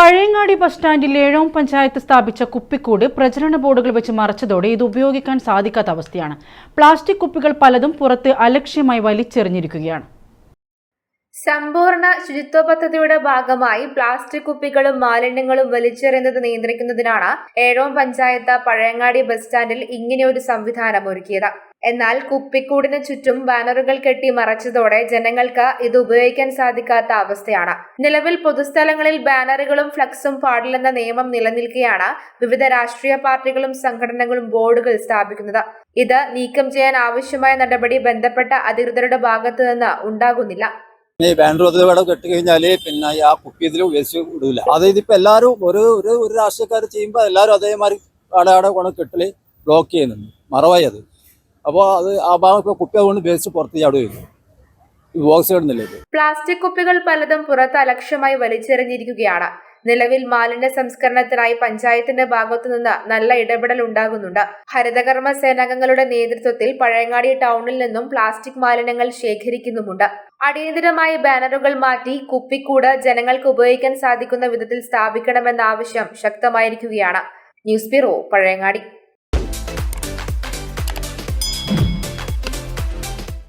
Pazhayangadi bus സ്റ്റാൻഡിൽ ഏഴോം പഞ്ചായത്ത് സ്ഥാപിച്ച കുപ്പിക്കൂട് പ്രചരണ ബോർഡുകൾ വെച്ച് മറച്ചതോടെ ഇത് ഉപയോഗിക്കാൻ സാധിക്കാത്ത അവസ്ഥയാണ്. പ്ലാസ്റ്റിക് കുപ്പികൾ പലതും പുറത്ത് അലക്ഷ്യമായി വലിച്ചെറിഞ്ഞിരിക്കുകയാണ്. സമ്പൂർണ ശുചിത്വ പദ്ധതിയുടെ ഭാഗമായി പ്ലാസ്റ്റിക് കുപ്പികളും മാലിന്യങ്ങളും വലിച്ചെറിയുന്നത് നിയന്ത്രിക്കുന്നതിനാണ് ഏഴോം പഞ്ചായത്ത് പഴയങ്ങാടി ബസ് സ്റ്റാൻഡിൽ ഇങ്ങനെയൊരു സംവിധാനം ഒരുക്കിയത്. എന്നാൽ കുപ്പിക്കൂടിന് ചുറ്റും ബാനറുകൾ കെട്ടി മറച്ചതോടെ ജനങ്ങൾക്ക് ഇത് ഉപയോഗിക്കാൻ സാധിക്കാത്ത അവസ്ഥയാണ്. നിലവിൽ പൊതുസ്ഥലങ്ങളിൽ ബാനറുകളും ഫ്ലക്സും പാടില്ലെന്ന നിയമം നിലനിൽക്കെയാണ് വിവിധ രാഷ്ട്രീയ പാർട്ടികളും സംഘടനകളും ബോർഡുകൾ സ്ഥാപിക്കുന്നത്. ഇത് നീക്കം ചെയ്യാൻ ആവശ്യമായ നടപടി ബന്ധപ്പെട്ട അധികൃതരുടെ ഭാഗത്തു നിന്ന് ഉണ്ടാകുന്നില്ല. ഈ ബാനർ അത് ഇവിടെ കെട്ടി കഴിഞ്ഞാൽ പിന്നെ ആ കുപ്പി ഇതിൽ ഉപയോഗിച്ച് വിടൂല അത് ഇതിപ്പോ എല്ലാവരും ഒരു ഒരു ഒരു രാഷ്ട്രീയക്കാർ ചെയ്യുമ്പോൾ എല്ലാവരും അതേമാതിരി അവിടെ അവിടെ കൊണ്ട് കെട്ടൽ ബ്ലോക്ക് ചെയ്യുന്നുണ്ട്. മറവായി അത്. അപ്പോൾ അത് ആ ഭാഗം ഇപ്പോൾ കുപ്പി അതുകൊണ്ട് ഉപയോഗിച്ച് പുറത്ത് ചാടുക പ്ലാസ്റ്റിക് കുപ്പികൾ പലതും പുറത്ത് അലക്ഷ്യമായി വലിച്ചെറിഞ്ഞിരിക്കുകയാണ്. നിലവിൽ മാലിന്യ സംസ്കരണത്തിനായി പഞ്ചായത്തിന്റെ ഭാഗത്തുനിന്ന് നല്ല ഇടപെടൽ ഉണ്ടാകുന്നുണ്ട്. ഹരിതകർമ്മ സേനാംഗങ്ങളുടെ നേതൃത്വത്തിൽ പഴയങ്ങാടി ടൗണിൽ നിന്നും പ്ലാസ്റ്റിക് മാലിന്യങ്ങൾ ശേഖരിക്കുന്നുമുണ്ട്. അടിയന്തരമായി ബാനറുകൾ മാറ്റി കുപ്പിക്കൂട് ജനങ്ങൾക്ക് ഉപയോഗിക്കാൻ സാധിക്കുന്ന വിധത്തിൽ സ്ഥാപിക്കണമെന്ന ആവശ്യം ശക്തമായിരിക്കുകയാണ്. News bureau Pazhayangadi.